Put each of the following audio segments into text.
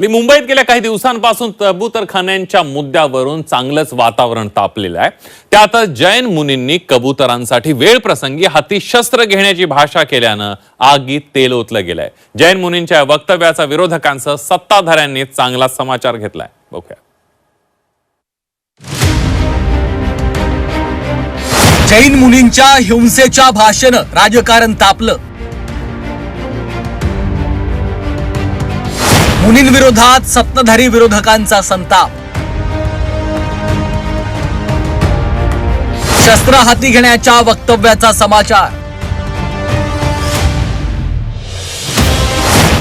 मुंबईत गेल्या काही दिवसांपासून कबूतरखान्यांच्या मुद्द्यावरून चांगलंच वातावरण तापलेलं आहे. त्यातच जैन मुनींनी कबुतरांसाठी वेळ प्रसंगी हाती शस्त्र घेण्याची भाषा केल्यानं आगीत तेल ओतलं गेलंय. जैन मुनींच्या वक्तव्याचा विरोधकांसह सत्ताधाऱ्यांनी चांगला समाचार घेतलाय. बघूया. जैन मुनींच्या हिंसेच्या भाषेनं राजकारण तापलं. मुलींविरोधात सत्ताधारी विरोधकांचा संताप. शस्त्र हाती घेण्याच्या वक्तव्याचा समाचार.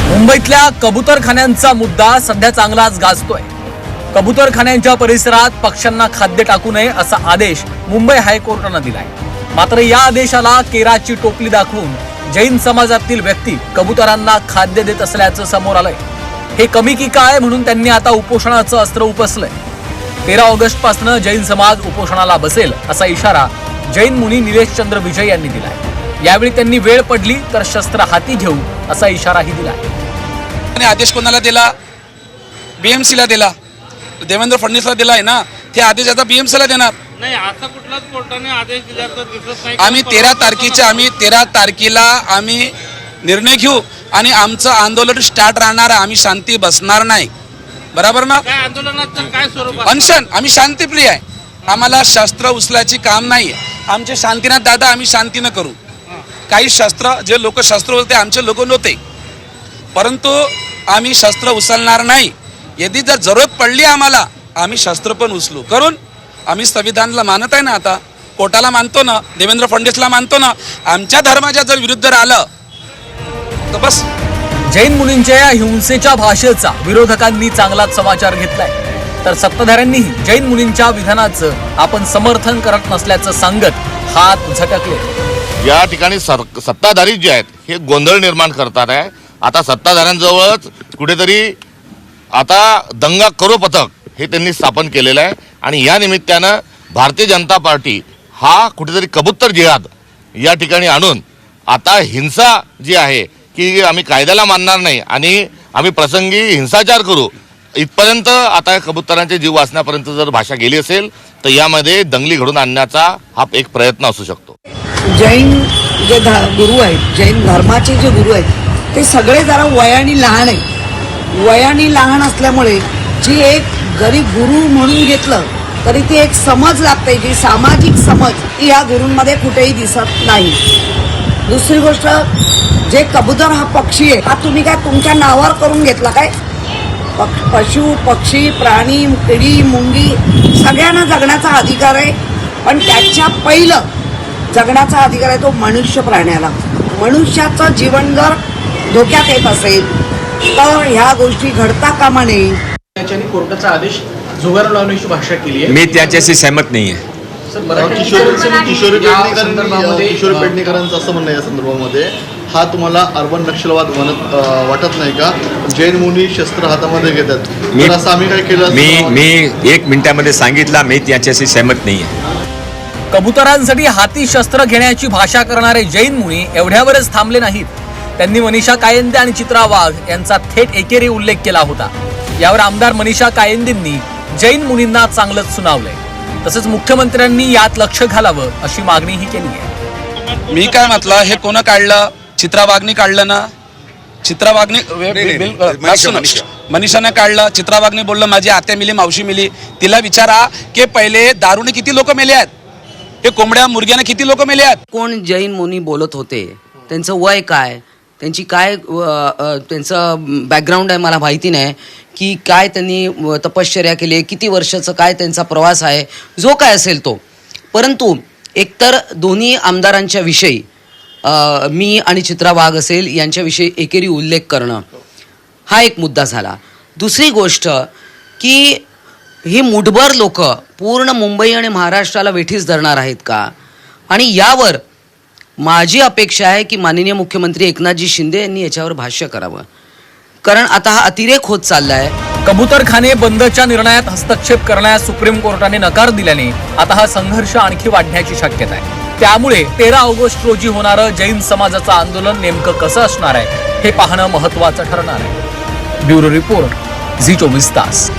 मुंबईतल्या कबुतरखान्यांचा मुद्दा सध्या चांगलाच गाजतोय. कबुतरखान्यांच्या परिसरात पक्ष्यांना खाद्य टाकू नये असा आदेश मुंबई हायकोर्टानं दिलाय. मात्र या आदेशाला केराची टोपली दाखवून जैन समाजातील व्यक्ती कबुतरांना खाद्य देत असल्याचं समोर आलंय. हे कमी की काय म्हणून त्यांनी आता उपोषणाचं अस्त्र उपसलंय? तेरा ऑगस्टपासून जैन समाज उपोषणाला बसेल असा इशारा जैन मुनी निलेश चंद्र विजय यांनी दिलाय. यावेळी त्यांनी वेळ पडली तर शस्त्र हाती घेऊ असा इशाराही दिलाय. आणि आदेश कोणाला दिला? बीएमसीला दिला. देवेंद्र फडणवीसला दिला आहे ना? ते आदेश आता बीएमसीला देणार. नाही असा कुठलाच कोर्टाने आदेश दिला तर दिसत नाही. आम्ही तेरा तारखेच्या आम्ही तेरा तारखेला आम्ही निर्णय घेऊ. आणि आमचं आंदोलन स्टार्ट राहणार. आम्ही शांती बसणार नाही. बरोबर ना? काय आंदोलनाचं काय स्वरूप आहे? अनशन आम्ही शांतीप्रिय आहे. आम्हाला शस्त्र उचलायची काम नाही आमचे शांतीनाथ दादा आम्ही शांतीनं करू. काही शस्त्र जे लोक शस्त्र होते आमचे लोक नव्हते. परंतु आम्ही शस्त्र उचलणार नाही. यदि जर जरूरत पडली आम्हाला आम्ही शस्त्र पण उचलू. करून आम्ही संविधानला मानत आहे ना आता. कोर्टाला मानतो ना देवेंद्र फडणवीसला मानतो ना. आमच्या धर्माच्या जर विरुद्ध आलं तर बस. जैन मुलींच्या या हिंसेच्या भाषेचा विरोधकांनी चांगलाच समाचार घेतलाय. तर सत्ताधाऱ्यांनीही जैन मुलींच्या विधानाचं आपण समर्थन करत नसल्याचं सांगत हात झटकले. या ठिकाणी सर सत्ताधारी जे आहेत हे गोंधळ निर्माण करतात आहे. आता सत्ताधाऱ्यांजवळच कुठेतरी आता दंगा करो पथक हे त्यांनी स्थापन केलेलं आहे. आणि या निमित्तानं भारतीय जनता पार्टी हा कुठेतरी कबूतर जिहाद या ठिकाणी आणून आता हिंसा जी आहे की आम्ही कायद्याला मानणार नाही आणि आम्ही प्रसंगी हिंसाचार करू. इथपर्यंत आता कबुतरांचे जीव वाचण्यापर्यंत जर भाषा गेली असेल तर यामध्ये दंगली घडून आणण्याचा हा एक प्रयत्न असू शकतो. जैन जे ध- गुरु आहेत जैन धर्माचे जे गुरु आहेत ते सगळे जरा वयाने लहान आहेत. वयाने लहान असल्यामुळे जी एक जरी गुरु म्हणून घेतलं तरी ती एक समज लागते जी सामाजिक समज ती या गुरूंमध्ये कुठेही दिसत नाही. दुसरी गोष्ट जे कबूतर हा पक्षी आहे हा तुम्ही काय तुमच्या नावावर करून घेतला काय? पक्ष पशु पक्षी प्राणी किडी मुंगी सगळ्यांना जगण्याचा अधिकार आहे. पण त्याच्या पहिलं जगण्याचा अधिकार आहे तो मनुष्य प्राण्याला. मनुष्याचं जीवन जर धोक्यात येत असेल तर ह्या गोष्टी घडता कामा नये. त्याच्याने कोर्टाचा आदेश झुगार लावण्याची भाषा केली आहे. मी त्याच्याशी सहमत नाही आहे किशोरी किशोरी पेडणेकरांचं असं म्हणणं आहे या संदर्भामध्ये. हा तुम्हाला अर्बन नक्षलवाद म्हणत वाटत नाही का? जैन मुनी शस्त्र हातामध्ये घेतात. मी असं आम्ही काय केलं? मी मी एक मिनिटामध्ये सांगितलं मी त्याच्याशी सहमत नाही आहे कबुतरांसाठी हाती शस्त्र घेण्याची भाषा करणारे जैन मुनी एवढ्यावरच थांबले नाहीत. त्यांनी मनीषा कायंदे आणि चित्रा वाघ यांचा थेट एकेरी उल्लेख केला होता. यावर आमदार मनीषा कायंदेंनी जैन मुनींना चांगलंच सुनावलंय. तसंच मुख्यमंत्र्यांनी यात लक्ष घालावं अशी मागणीही केली आहे मी काय म्हटलं हे कोण काढलं? चित्रा वाघने काढलं ना? चित्रा वाघने. मनीषाने काढलं. चित्रा वाघने बोललं माझी आत्या मिली मावशी मिली. तिला विचारा की पहिले दारूने किती लोक मेले आहेत? हे कोंबड्या मुर्ग्याने किती लोक मेले आहेत? कोण जैन मुनी बोलत होते? त्यांचं वय काय? त्यांची काय त्यांचं बॅकग्राऊंड आहे मला माहिती नाही. की काय त्यांनी तपश्चर्या केली आहे? किती वर्षाचं काय त्यांचा प्रवास आहे? जो काय असेल तो. परंतु एकतर दोन्ही आमदारांच्या विषयी मी आणि चित्रा वाघ असेल यांच्याविषयी एकेरी उल्लेख करणं. हा एक मुद्दा झाला. दुसरी गोष्ट की ही मुठभर लोक पूर्ण मुंबई आणि महाराष्ट्राला वेठीस धरणार आहेत का? आणि यावर माझी अपेक्षा आहे की माननीय मुख्यमंत्री एकनाथजी शिंदे यांनी याच्यावर भाष्य करावं. कारण आता हा अतिरेक होत चालला आहे कबूतरखाने बंदच्या निर्णयात हस्तक्षेप करण्यास सुप्रीम कोर्टाने नकार दिल्याने आता हा संघर्ष आणखी वाढण्याची शक्यता आहे. त्यामुळे तेरा ऑगस्ट रोजी होणारं जैन समाजाचं आंदोलन नेमकं कसं असणार आहे हे पाहणं महत्वाचं ठरणार आहे. ब्युरो रिपोर्ट झी चोवीस तास.